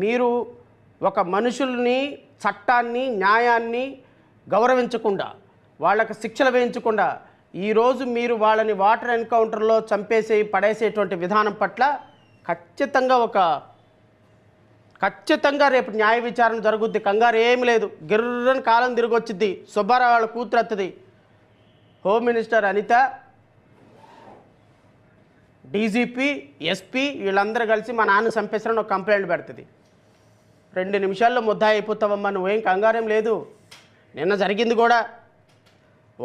మీరు ఒక మనుషుల్ని చట్టాన్ని న్యాయాన్ని గౌరవించకుండా వాళ్ళకి శిక్షలు వేయించకుండా ఈరోజు మీరు వాళ్ళని వాటర్ ఎన్కౌంటర్లో చంపేసి పడేసేటువంటి విధానం పట్ల ఖచ్చితంగా ఒక ఖచ్చితంగా రేపు న్యాయ విచారణ జరుగుద్ది. కంగారు ఏమి లేదు. గిర్రని కాలం తిరిగి వచ్చింది సుబ్బారావు వాళ్ళ కూతురత్తది home minister Anitha DGP SP వీళ్ళందరూ కలిసి మా నాన్న చంపేశారని ఒక కంప్లైంట్ పెడుతుంది. రెండు నిమిషాల్లో ముద్ద అయిపోతావమ్మా నువ్వేం కంగారేం లేదు. నిన్న జరిగింది కూడా.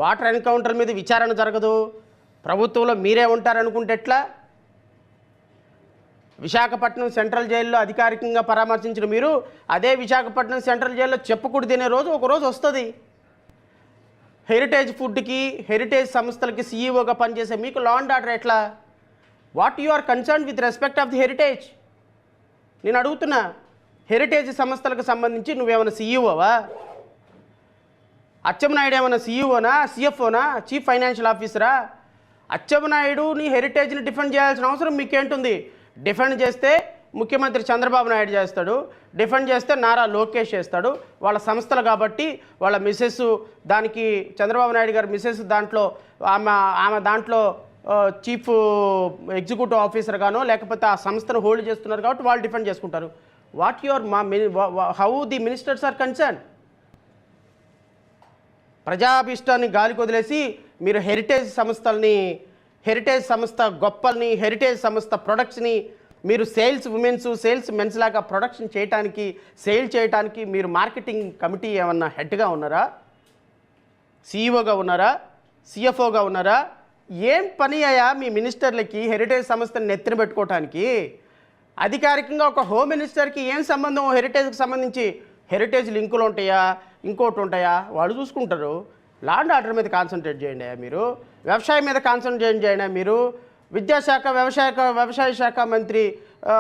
వాటర్ ఎన్కౌంటర్ మీద విచారణ జరగదు. ప్రభుత్వంలో మీరే ఉంటారనుకుంటే ఎట్లా? విశాఖపట్నం సెంట్రల్ జైల్లో అధికారికంగా పరామర్శించిన మీరు అదే విశాఖపట్నం సెంట్రల్ జైల్లో చెప్పుకుడు తినే రోజు ఒకరోజు వస్తుంది. హెరిటేజ్ ఫుడ్కి హెరిటేజ్ సంస్థలకి సీఈఓగా పనిచేసే మీకు లా అండ్ ఆర్డర్ ఎట్లా? What you are concern with respect of the heritage నేను అడుగుతున్నా హెరిటేజ్ సంస్థలకు సంబంధించి నువ్వేమైనా సీఈఓవా అచ్చెంనాయుడు ఏమైనా సీఈఓనా సిఎఫ్ఓనా చీఫ్ ఫైనాన్షియల్ ఆఫీసరా అచ్చెంనాయుడు నీ? హెరిటేజ్ని డిఫెండ్ చేయాల్సిన అవసరం మీకేంటుంది? డిఫెండ్ చేస్తే ముఖ్యమంత్రి చంద్రబాబు నాయుడు చేస్తాడు. డిఫెండ్ చేస్తే నారా లోకేష్ చేస్తాడు. వాళ్ళ సంస్థలు కాబట్టి వాళ్ళ మిసెస్ దానికి చంద్రబాబు నాయుడు గారి మిసెస్ దాంట్లో ఆమె ఆమె దాంట్లో చీఫ్ ఎగ్జిక్యూటివ్ ఆఫీసర్ గానో లేకపోతే ఆ సంస్థను హోల్డ్ చేస్తున్నారు కాబట్టి వాళ్ళు డిఫెండ్ చేసుకుంటారు. వాట్ యువర్ మా how the ministers are concern ప్రజాభిష్టాన్ని గాలికి వదిలేసి మీరు హెరిటేజ్ సంస్థల్ని హెరిటేజ్ సంస్థ గొప్పల్ని హెరిటేజ్ సంస్థ ప్రొడక్ట్స్ని మీరు సేల్స్ ఉమెన్స్ సేల్స్ మెన్స్ లాగా ప్రొడక్షన్ చేయడానికి సేల్ చేయడానికి మీరు మార్కెటింగ్ కమిటీ ఏమన్నా హెడ్గా ఉన్నారా? సీఈఓగా ఉన్నారా? సిఎఫ్ఓగా ఉన్నారా? ఏం పని అయ్యా మీ మినిస్టర్లకి హెరిటేజ్ సంస్థను నెత్తిన పెట్టుకోవటానికి అధికారికంగా ఒక హోమ్ మినిస్టర్కి ఏం సంబంధం? హెరిటేజ్కి సంబంధించి హెరిటేజ్ లింకులు ఉంటాయా? ఇంకోటి ఉంటాయా? వాళ్ళు చూసుకుంటారు. లాండ్ ఆర్డర్ మీద కాన్సన్ట్రేట్ చేయండి మీరు. వ్యవసాయం మీద కాన్సన్ట్రేట్ చేయండి మీరు. విద్యాశాఖ వ్యవసాయ వ్యవసాయ శాఖ మంత్రి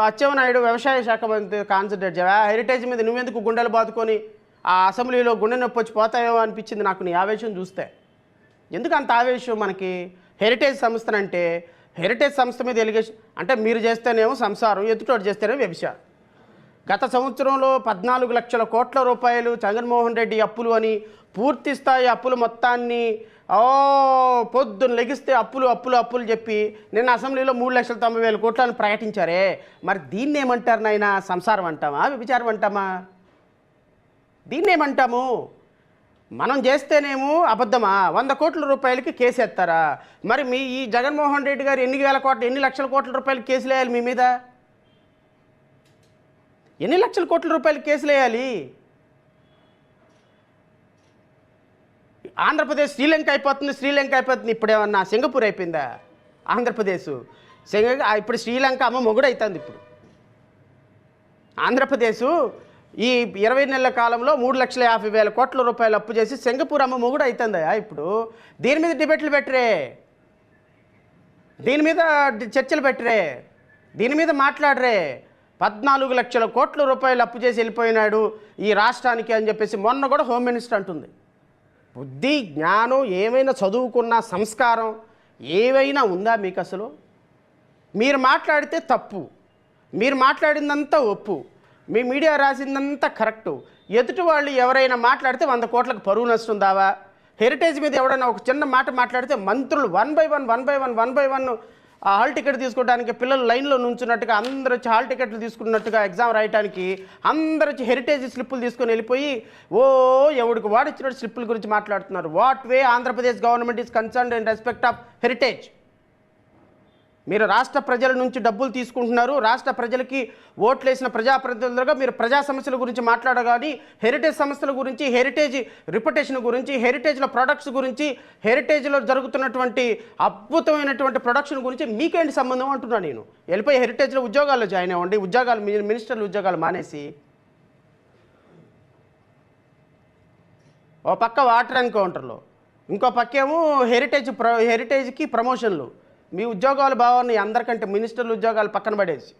అచ్చెవనాయుడు వ్యవసాయ శాఖ మంత్రి కాన్సన్ట్రేట్ చేయవా హెరిటేజ్ మీద నువ్వెందుకు గుండెలు బాదుకొని ఆ అసెంబ్లీలో గుండె నొప్పి వచ్చి పోతాయో అనిపించింది నాకు నీ ఆవేశం చూస్తే. ఎందుకు అంత ఆవేశం మనకి? హెరిటేజ్ సంస్థనంటే హెరిటేజ్ సంస్థ మీద ఎలిగేషన్ అంటే మీరు చేస్తేనేమో సంసారం ఎదుటోడు చేస్తేనేమో వ్యభిచారం. గత సంవత్సరంలో పద్నాలుగు లక్షల కోట్ల రూపాయలు జగన్మోహన్ రెడ్డి అప్పులు అని పూర్తి స్థాయి అప్పులు మొత్తాన్ని ఓ పొద్దున్న లెగిస్తే అప్పులు అప్పులు అప్పులు చెప్పి నిన్న అసెంబ్లీలో మూడు లక్షల తొంభై వేల కోట్లను ప్రకటించారే. మరి దీన్ని ఏమంటారు నాయన? సంసారం అంటామా? వ్యభిచారం అంటామా? దీన్ని ఏమంటాము? మనం చేస్తేనేమో అబద్ధమా? వంద కోట్ల రూపాయలకి కేసు ఎత్తారా? మరి మీ ఈ జగన్మోహన్ రెడ్డి గారు ఎన్ని వేల కోట్ల ఎన్ని లక్షల కోట్ల రూపాయలు కేసులు వేయాలి మీ మీద? ఎన్ని లక్షల కోట్ల రూపాయలు కేసులు వేయాలి? ఆంధ్రప్రదేశ్ శ్రీలంక అయిపోతుంది శ్రీలంక అయిపోతుంది. ఇప్పుడేమన్నా సింగపూర్ అయిపోయిందా? ఆంధ్రప్రదేశ్. సింగ ఇప్పుడు శ్రీలంక అమ్మ మొగుడు అవుతుంది ఇప్పుడు. ఆంధ్రప్రదేశ్ ఈ ఇరవై నెలల కాలంలో మూడు లక్షల యాభై వేల కోట్ల రూపాయలు అప్పు చేసి సింగపూర్ అమ్మ మొగుడు అవుతుందయా ఇప్పుడు. దీని మీద డిబేట్లు పెట్టరే. దీని మీద చర్చలు పెట్టరే. దీని మీద మాట్లాడరే. పద్నాలుగు లక్షల కోట్ల రూపాయలు అప్పు చేసి వెళ్ళిపోయినాడు ఈ రాష్ట్రానికి అని చెప్పేసి మొన్న కూడా హోమ్ మినిస్టర్ అంటుంది. బుద్ధి జ్ఞానం ఏమైనా చదువుకున్న సంస్కారం ఏవైనా ఉందా మీకు అసలు? మీరు మాట్లాడితే తప్పు. మీరు మాట్లాడిందంతా ఒప్పు. మీ మీడియా రాసిందంతా కరెక్టు. ఎదుటి వాళ్ళు ఎవరైనా మాట్లాడితే వంద కోట్లకు పరువు నష్టం దావా హెరిటేజ్ మీద ఎవడైనా ఒక చిన్న మాట మాట్లాడితే మంత్రులు one by one one by one one by one hall ticket తీసుకోవడానికి పిల్లలు లైన్లో నుంచున్నట్టుగా అందరూ వచ్చి హాల్ టికెట్లు తీసుకున్నట్టుగా ఎగ్జామ్ రాయడానికి అందరూ వచ్చి హెరిటేజ్ స్లిప్పులు తీసుకొని వెళ్ళిపోయి ఓ ఎవడికి వాడిచ్చినట్టు స్లిప్పుల గురించి మాట్లాడుతున్నారు. What way Andhra Pradesh government is concern in respect of heritage. మీరు రాష్ట్ర ప్రజల నుంచి డబ్బులు తీసుకుంటున్నారు రాష్ట్ర ప్రజలకి ఓట్లేసిన ప్రజాప్రతినిధులుగా మీరు ప్రజా సమస్యల గురించి మాట్లాడగాని హెరిటేజ్ సమస్యల గురించి హెరిటేజ్ రిప్యుటేషన్ గురించి హెరిటేజ్ల ప్రొడక్ట్స్ గురించి హెరిటేజ్లో జరుగుతున్నటువంటి అద్భుతమైనటువంటి ప్రొడక్షన్ గురించి మీకేంటి సంబంధం అంటున్నా నేను? వెళ్ళిపోయి హెరిటేజ్లో ఉద్యోగాల్లో జాయిన్ అవ్వండి ఉద్యోగాలు మినిస్టర్లు ఉద్యోగాలు మానేసి. ఓ పక్క వాటర్ ఎన్కౌంటర్లో ఇంకో పక్కేమో హెరిటేజ్ ప్ర హెరిటేజ్కి ప్రమోషన్లు మీ ఉద్యోగాలు బాగున్నాయి అందరికంటే మినిస్టర్ల ఉద్యోగాలు పక్కన పడేసి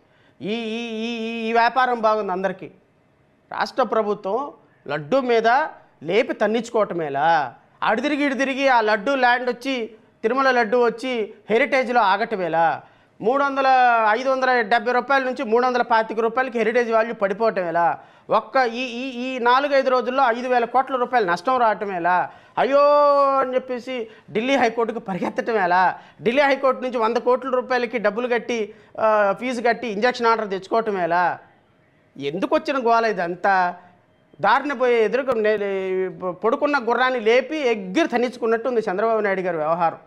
ఈ ఈ ఈ ఈ- ఈ వ్యాపారం బాగుంది అందరికీ. రాష్ట్ర ప్రభుత్వం లడ్డు మీద లేపి తన్నించుకోవటమేలా? అడిదిరిగి ఇడిదిరిగి ఆ లడ్డు ల్యాండ్ వచ్చి తిరుమల లడ్డు వచ్చి హెరిటేజ్లో ఆగటమేలా? మూడు వందల ఐదు వందల డెబ్బై రూపాయల నుంచి మూడు వందల పాతిక రూపాయలకి హెరిటేజ్ వాల్యూ పడిపోవటం ఎలా ఒక్క ఈ ఈ ఈ నాలుగైదు రోజుల్లో ఐదు వేల కోట్ల రూపాయలు నష్టం రావటం ఎలా అయ్యో అని చెప్పేసి ఢిల్లీ హైకోర్టుకు పరిగెత్తటం ఎలా? ఢిల్లీ హైకోర్టు నుంచి వంద కోట్ల రూపాయలకి డబ్బులు కట్టి ఫీజు కట్టి ఇంజక్షన్ ఆర్డర్ తెచ్చుకోవటం ఎలా? ఎందుకు వచ్చిన గోల ఇదంతా? దారిన పోయే ఎదురుకు నే- పడుకున్న గుర్రాన్ని లేపి ఎగ్గిరి తన్నించుకున్నట్టు ఉంది చంద్రబాబు నాయుడు గారి వ్యవహారం.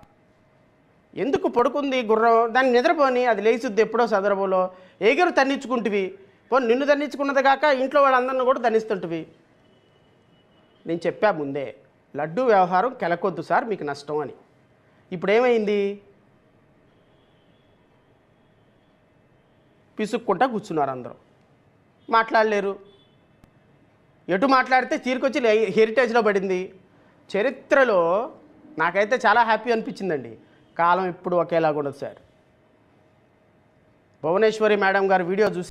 ఎందుకు పడుకుంది గుర్రం? దాన్ని నిద్రపోని అది లేచిద్ది ఎప్పుడో సందర్భంలో ఎగురు తన్నించుకుంటువి. పోనీ నిన్ను తన్నించుకున్నది కాక ఇంట్లో వాళ్ళందరిని కూడా తన్నిస్తుంటివి. నేను చెప్పా ముందే లడ్డు వ్యవహారం కెలకొద్దు సార్ మీకు నష్టం అని. ఇప్పుడు ఏమైంది పిసుక్కుంటా కూర్చున్నారు అందరూ. మాట్లాడలేరు. ఎటు మాట్లాడితే తీరుకొచ్చి లే- హెరిటేజ్లో పడింది. చరిత్రలో నాకైతే చాలా హ్యాపీ అనిపించిందండి. కాలం ఇప్పుడు ఒకేలాగా ఉండదు సార్. భువనేశ్వరి మేడం గారి వీడియో చూసి